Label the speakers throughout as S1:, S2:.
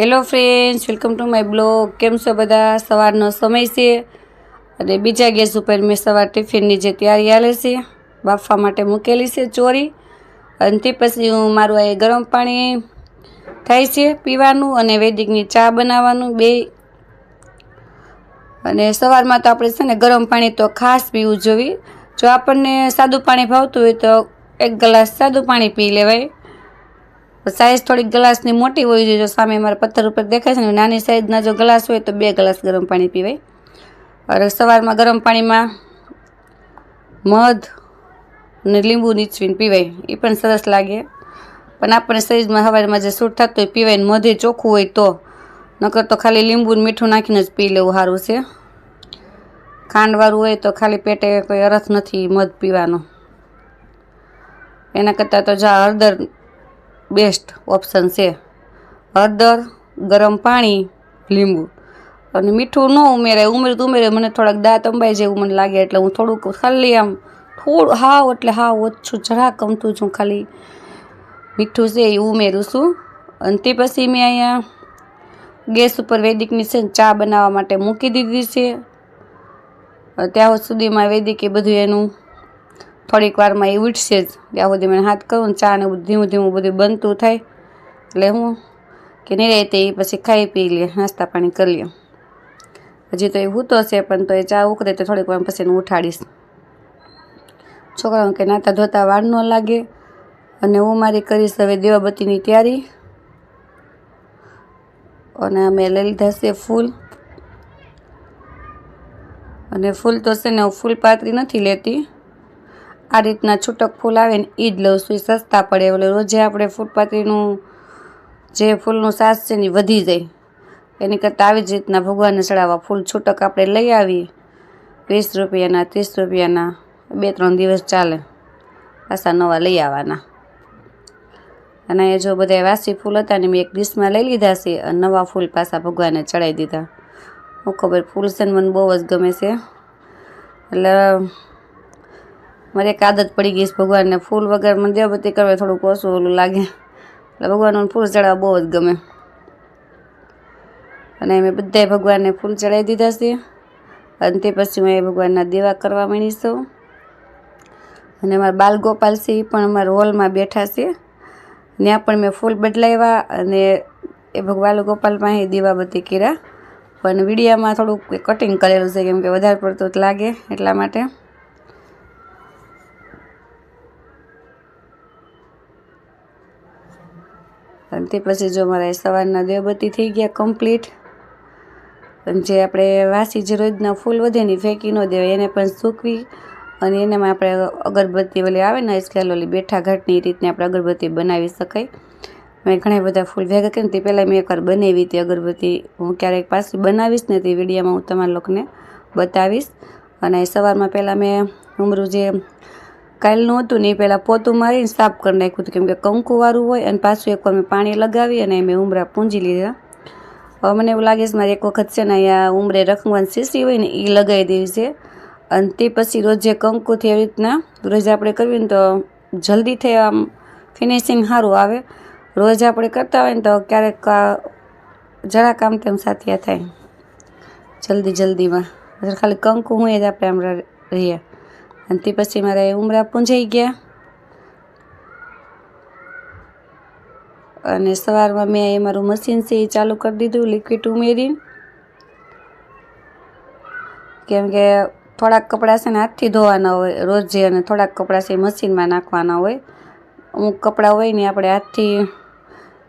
S1: Hello friends welcome to my blog કેમ છો બધા? સવારનો સમય છે. અને બીજા ગેસ ઉપર મેં સવાર ટિફિનની જે તૈયારી હાલે છે, બાફવા માટે મૂકેલી છે ચોરી. અને તે પછી હું મારું આ ગરમ પાણી થાય છે પીવાનું અને વૈદિકની ચા બનાવવાનું બે. અને સવારમાં તો આપણે છે ને ગરમ પાણી તો ખાસ પીવું જોઈએ. જો આપણને સાદું પાણી ભાવતું હોય તો એક ગ્લાસ સાદું પાણી પી લેવાય. સાઈઝ થોડીક ગ્લાસની મોટી હોવી જોઈએ જો સામે મારા પથ્થર ઉપર દેખાય છે ને, નાની સાઈઝના જો ગ્લાસ હોય તો બે ગ્લાસ ગરમ પાણી પીવાય. અને સવારમાં ગરમ પાણીમાં મધ અને લીંબુ નીચવીને પીવાય. એ પણ સરસ લાગે. પણ આપણે શરીરમાં સવારમાં જે સૂટ થતું હોય પીવાય મધે ચોખ્ખું હોય તો. નકર તો ખાલી લીંબુ મીઠું નાખીને જ પી લેવું સારું છે. ખાંડવાળું હોય તો ખાલી પેટે કોઈ અરથ નથી મધ પીવાનો. એના કરતાં તો જા હળદર બેસ્ટ ઓપ્શન છે. હળદર, ગરમ પાણી, લીંબુ. અને મીઠું ન ઉમેરાય ઉમેર તો ઉમેરે મને થોડાક દાંત અંબાઈ જેવું મને લાગે, એટલે હું થોડુંક ખાલી આમ થોડું હાવ, એટલે હાવ ઓછું, જરાક ગમતું છું ખાલી. મીઠું છે એ ઉમેરું છું. અને તે પછી મેં અહીંયા ગેસ ઉપર વૈદિકની છે ને ચા બનાવવા માટે મૂકી દીધી છે. ત્યાં સુધીમાં વૈદિક એ બધું એનું થોડીક વારમાં એ ઉઠશે જ. ત્યાં સુધી મને હાથ કરું ચા ને બધું ધીમું ધીમું બધું બનતું થાય. એટલે હું કે નહીં રહે તે પછી ખાઈ પી લે, નાસ્તા પાણી કરી લે હજી તો એ હૂતો છે, પણ તો એ ચા ઉકળે તો થોડીક વાર પછી હું ઉઠાડીશ. છોકરાઓ કે નાતા ધોતા વાર ન લાગે. અને હું મારી કરીશ હવે દેવાબત્તીની તૈયારી. અને અમે લઈ લીધા છે ફૂલ. અને ફૂલ તો છે ને હું ફૂલ પાતરી નથી લેતી. આ રીતના છૂટક ફૂલ આવે ને એ જ લઉં છું સસ્તા પડે. એટલે રોજે આપણે ફૂલપાત્રીનું જે ફૂલનું સાસ છે ને વધી જાય. એની કરતાં આવી જ રીતના ભગવાનને ચડાવવા ફૂલ છૂટક આપણે લઈ આવીએ. વીસ રૂપિયાના, ત્રીસ રૂપિયાના, બે, ત્રણ દિવસ ચાલે. પાછા નવા લઈ આવવાના. અને એ જો બધા વાસી ફૂલ હતા ને મેં એક ડીશમાં લઈ લીધા છે, અને નવા ફૂલ પાછા ભગવાનને ચડાવી દીધા. હું ખબર, ફૂલ છે મને બહુ જ ગમે છે. એટલે મારે એક આદત પડી ગઈ છે ભગવાનને ફૂલ વગર મને કરવા થોડુંક ઓછું ઓલું લાગે. એટલે ભગવાનનું ફૂલ ચડાવવા બહુ જ ગમે. અને મેં બધાય ભગવાનને ફૂલ ચડાવી દીધા છે અને તે પછી મેં ભગવાનના દેવા કરવા માંડી છું. અને મારા બાલગોપાલ છે પણ અમારા હોલમાં બેઠા છે. ત્યાં પણ મેં ફૂલ બદલાવ્યા અને એ ભગવાન ગોપાલ પાસે દીવાબત્તી કર્યા. પણ વિડીયામાં થોડુંક કટિંગ કરેલું છે, કેમ કે વધારે પડતું લાગે એટલા માટે. અને તે પછી જો મારા સવારના દેવબત્તી થઈ ગયા કમ્પ્લીટ અને જે આપણે વાસી જે રોજના ફૂલ વધે ને ફેંકી ન દેવાય, એને પણ સૂકવી અને એનામાં આપણે અગરબત્તી ઓલી આવે ને આજકાલ ઓલી બેઠા ઘાટની રીતની આપણે અગરબત્તી બનાવી શકાય. મેં ઘણા બધા ફૂલ ભેગા કરીને તે પહેલાં મેં એકવાર બનાવી હતી અગરબત્તી. હું ક્યારેક પાછી બનાવીશ ને તે વિડીયામાં હું તમારા લોકોને બતાવીશ. અને સવારમાં પહેલાં મેં ઉમરું જે કાલનું હતું ને એ પહેલાં પોતું મારીને સાફ કરી નાખ્યું હતું. કેમ કે કંકુવાળું હોય અને પાછું એકવાર મેં પાણી લગાવી અને મેં ઉમરા પૂંજી લીધા. હવે મને એવું લાગે છે મારે એક વખત છે ને અહીંયા ઉમરે રખવાની શીશી હોય ને એ લગાવી દેવી છે. અને તે પછી રોજે કંકુથી એવી રીતના, રોજ આપણે કરવી ને તો જલ્દી થઈ આમ ફિનિશિંગ સારું આવે. રોજ આપણે કરતા હોય ને તો ક્યારેક જરા કામ તેમ સાથિયા થાય. જલ્દી જલ્દીમાં. ખાલી કંકુ હું એ જ આપણે આમ રહીએ. અને તે પછી મારે ઉમરા પૂંજાઈ ગયા. અને સવારમાં મેં એ મારું મશીન છે એ ચાલુ કરી દીધું લિક્વિડ ઉમેરીને. કેમ કે થોડાક કપડાં છે ને હાથથી ધોવાના હોય, રોજે અને થોડાક કપડાં છે મશીનમાં નાખવાના હોય. અમુક કપડાં હોય ને આપણે હાથથી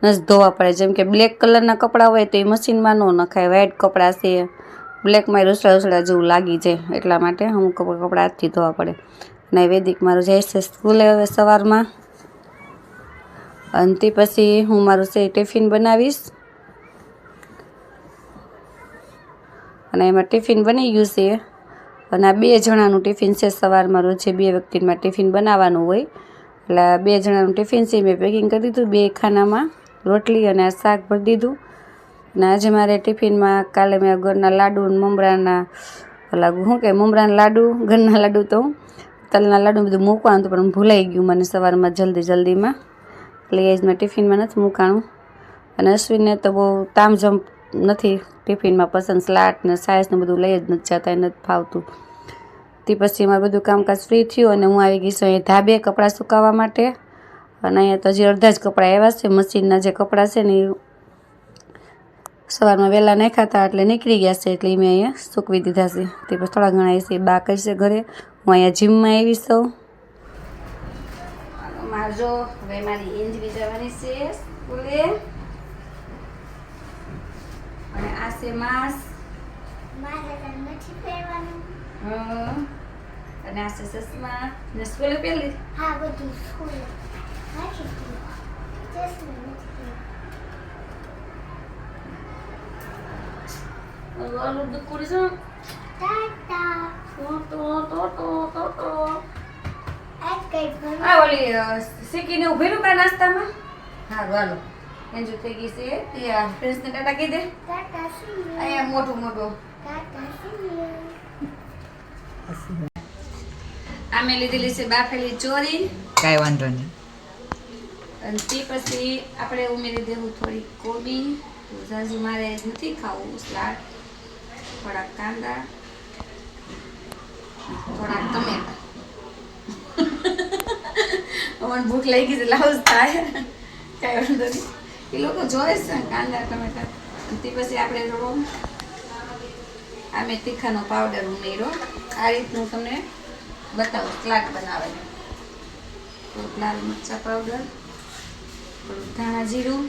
S1: જ ધોવા પડે. જેમ કે બ્લેક કલરના કપડાં હોય તો એ મશીનમાં ન નખાય. વ્હાઇટ કપડાં છે બ્લેકમાં રસડા રસડા જેવું લાગી જાય એટલા માટે અમુક કપડાં હાથથી ધોવા પડે. અને વૈદિક મારું જાય છે સ્કૂલે હવે સવારમાં. અને તે પછી હું મારું છે ટિફિન બનાવીશ. અને એમાં ટિફિન બની ગયું છે. અને આ બે જણાનું ટિફિન છે સવારમાં રોજે બે વ્યક્તિમાં ટિફિન બનાવવાનું હોય. એટલે બે જણાનું ટિફિન છે મેં પેકિંગ કરી દીધું, બે ખાનામાં રોટલી અને આ શાક ભરી દીધું. અને આજે મારે ટિફિનમાં કાલે મેં ઘરના લાડુ ને મમરાના, ઓલા શું કે મમરાના લાડુ, ઘરના લાડુ તો તલના લાડુ બધું મૂકવાનું હતું, પણ ભૂલાઈ ગયું મને સવારમાં જલ્દી જલ્દીમાં. એટલે એ જ મેં ટિફિનમાં નથી મૂકાણું. અને અશ્વિનને તો બહુ તામઝમ નથી ટિફિનમાં પસંદ સ્લાટ ને સાયસ ને બધું લઈ જ નથી જતા નથી ફાવતું. તે પછી મારું બધું કામકાજ ફ્રી થયું અને હું આવી ગઈ છું અહીંયા ધાબે કપડાં સુકાવવા માટે. અને અહીંયા તો હજી અડધા જ કપડાં એવા છે, મશીનના જે કપડાં છે ને એ સવારમાં વહેલા નાખ્યા હતા એટલે નીકળી ગયા છે એટલે મેં અહીંયા સૂકવી દીધા છે. તે પછી થોડા ઘણા છે બા છે ઘરે. હું અહીંયા જીમમાં આવી છું. મારજો હવે મારી ઇન્જરી જવાની છે સ્કૂલે. અને આ છે માસ. અને આ છે ચશ્મા ને સ્કૂલે પહેલી
S2: હા બધું સ્કૂલે. ચશ્મા નથી પહેરવાનું.
S1: ઓલું દુકુડી Tata.
S2: Toto,
S1: તો તો તો તો તો તો
S2: આ
S1: ઓલી શીખીને ઊભી બા નાસ્તામાં હા હાલો જો થઈ ગઈ છે ત્યાં પ્રિન્સને ટાટા કહી દે
S2: ટાટા
S1: અહીંયા મોટું મોટું
S2: ટાટા
S1: આમે લીધેલી છે બાફેલી ચોરી
S3: કાંઈ વાંધો નહીં
S1: અને તે પછી આપણે ઉમેરી દેવું થોડી કોબી ઝાઝી મારે નથી ખાવું સલાડ થોડાક કાંદા થોડાક ટમેટા મને ભૂખ લાગી ગઈ લાવું થાય. કાંઈ વાંધો નહીં. એ લોકો જોવે છે કાંદા ટમેટા. તે પછી આપણે થોડો આમે તીખાનો પાવડર ઉમેર્યો. આ રીતનું તમને બતાવું સલાડ બનાવે. થોડુંક લાલ મરચાં પાવડર થોડુંક ધાણા જીરું.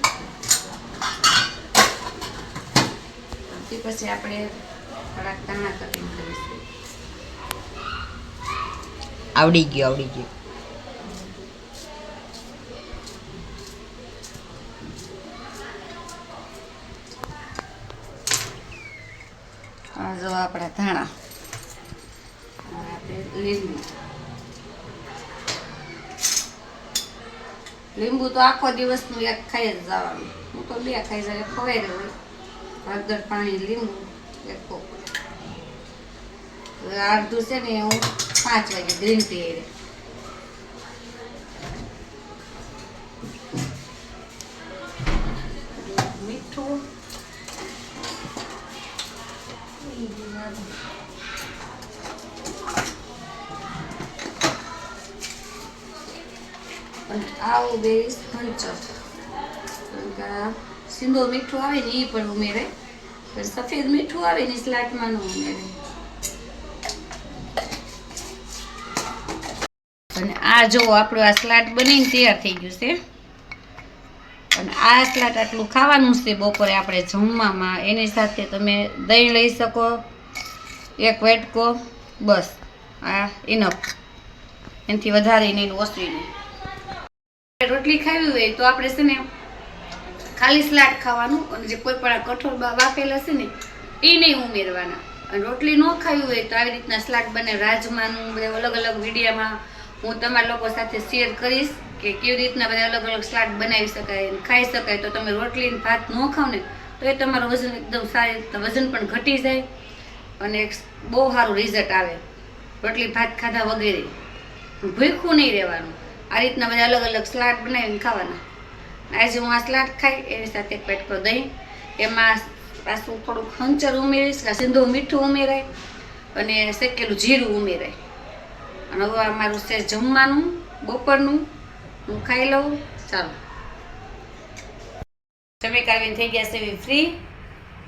S1: તે પછી આપણે થોડાક ધાણા કટિંગ કરીશું
S3: આવડી ગયું આવડી ગયું.
S1: આ જો આપણા ધાણા. લીંબુ લીંબુ તો આખો દિવસનું એક ખાઈ જ જવાનું. હું તો બે ખાઈ જાય ખવાઈ રહ્યું હોય હળદર, પાણી, લીંબુ. અડધું છે ને હું પાંચ વાગે ગ્રીન ટી મીઠું. આવું બે હંચર કારણ કે આ સિંદો મીઠું આવે ને એ પણ ઉમેરે. સફેદ મીઠું આવે ને સ્લાટમાં ન ઉમેરે. અને આ જો આપણું આ સ્લાટ બનીને તૈયાર થઈ ગયું છે. અને આ સ્લાટ આટલું ખાવાનું છે બપોરે આપણે જમવામાં. એની સાથે તમે દહીં લઈ શકો, એક વેટકો, બસ. આ ઇનફ એનાથી વધારે નહીં ઓસરી નહીં. રોટલી ખાવી હોય તો આપણે છે ને ખાલી સલાડ ખાવાનું અને જે કોઈ પણ આ કઠોળ બાફેલા છે ને, એ નહીં ઉમેરવાના. અને રોટલી ન ખાવી હોય તો આવી રીતના સલાડ બને. રાજમાનું બધા અલગ અલગ વિડીયોમાં હું તમારા લોકો સાથે શેર કરીશ કે કેવી રીતના બધા અલગ અલગ સ્લાડ બનાવી શકાય ખાઈ શકાય. તો તમે રોટલી ભાત ન ખાવ ને, તો એ તમારું વજન એકદમ સારી વજન પણ ઘટી જાય અને બહુ સારું રિઝલ્ટ આવે. રોટલી, ભાત, ખાધા વગેરે. ભૂખું નહીં રહેવાનું. આ રીતના બધા અલગ અલગ સ્લાડ બનાવીને ખાવાના. આજે હું આ સ્લાડ ખાઈ, એની સાથે એક પેટકો દહીં. એમાં પાછું થોડુંક ખંચર ઉમેરીશ સિંધુ મીઠું ઉમેરાય અને શેકેલું જીરું ઉમેરાય. અને હવે અમારું મારું છે જમવાનું બપોરનું. હું ખાઈ લઉં. ચાલો. જમી કાઢીને થઈ ગયા છે ફ્રી.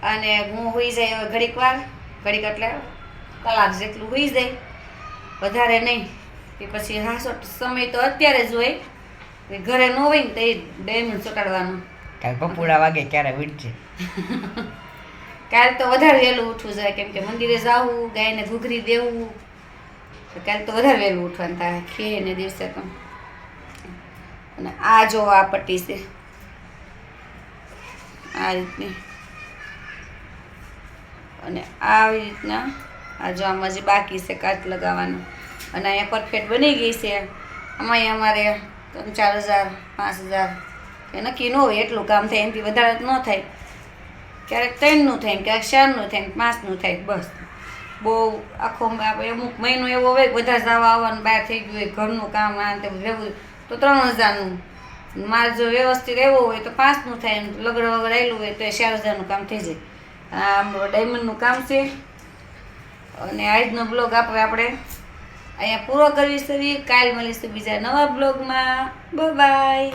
S1: અને હું હોઈ જાય હવે ઘડીક વાર. ઘડીક એટલે કલાક જેટલું હોઈ જાય વધારે નહીં. કે પછી હાસો સમય તો અત્યારે જ હોય. કે ઘરે ન હોય ને તો એ ડાયમંડ ચોટાડવાનું.
S3: કાલ પપુડા વાગે ક્યારે વીટશે
S1: કાલ તો વધારે વહેલું ઉઠવું જાય કેમ કે મંદિરે જવું ગાયને ઘૂઘરી દેવું. કાલ તો વધારે વહેલું ઉઠવાનું થાય ખે ને દિવસે તો. અને આ જો આ પટ્ટી છે. આ રીતની. અને આવી રીતના આ જો આમાં જે બાકી છે કાચ લગાવવાનું. અને અહીંયા પરફેક્ટ બની ગઈ છે. આમાં અમારે ત્રણ ચાર હજાર, પાંચ હજાર. એ નક્કી ન હોય એટલું કામ થાય એનાથી વધારે ન થાય. ક્યારેક ત્રણનું થાય ક્યારેક ચારનું થાય પાંચનું થાય, બસ. બહુ આખો અમુક મહિનો એવો હોય બધા જવા આવવાનું, બહાર થઈ ગયું હોય, ઘરનું કામ આ તે બધું તો ત્રણ હજારનું. મારે જો વ્યવસ્થિત આવ્યો હોય તો પાંચનું થાય લગડ વગડ આવેલું હોય તો એ ચાર હજારનું કામ થઈ જાય. આમ ડાયમંડનું કામ છે. અને આજનો બ્લોગ આપણે આપણે અહીંયા પૂરો કરવી છે કાલ મળીશું બીજા નવા બ્લોગમાં. બાય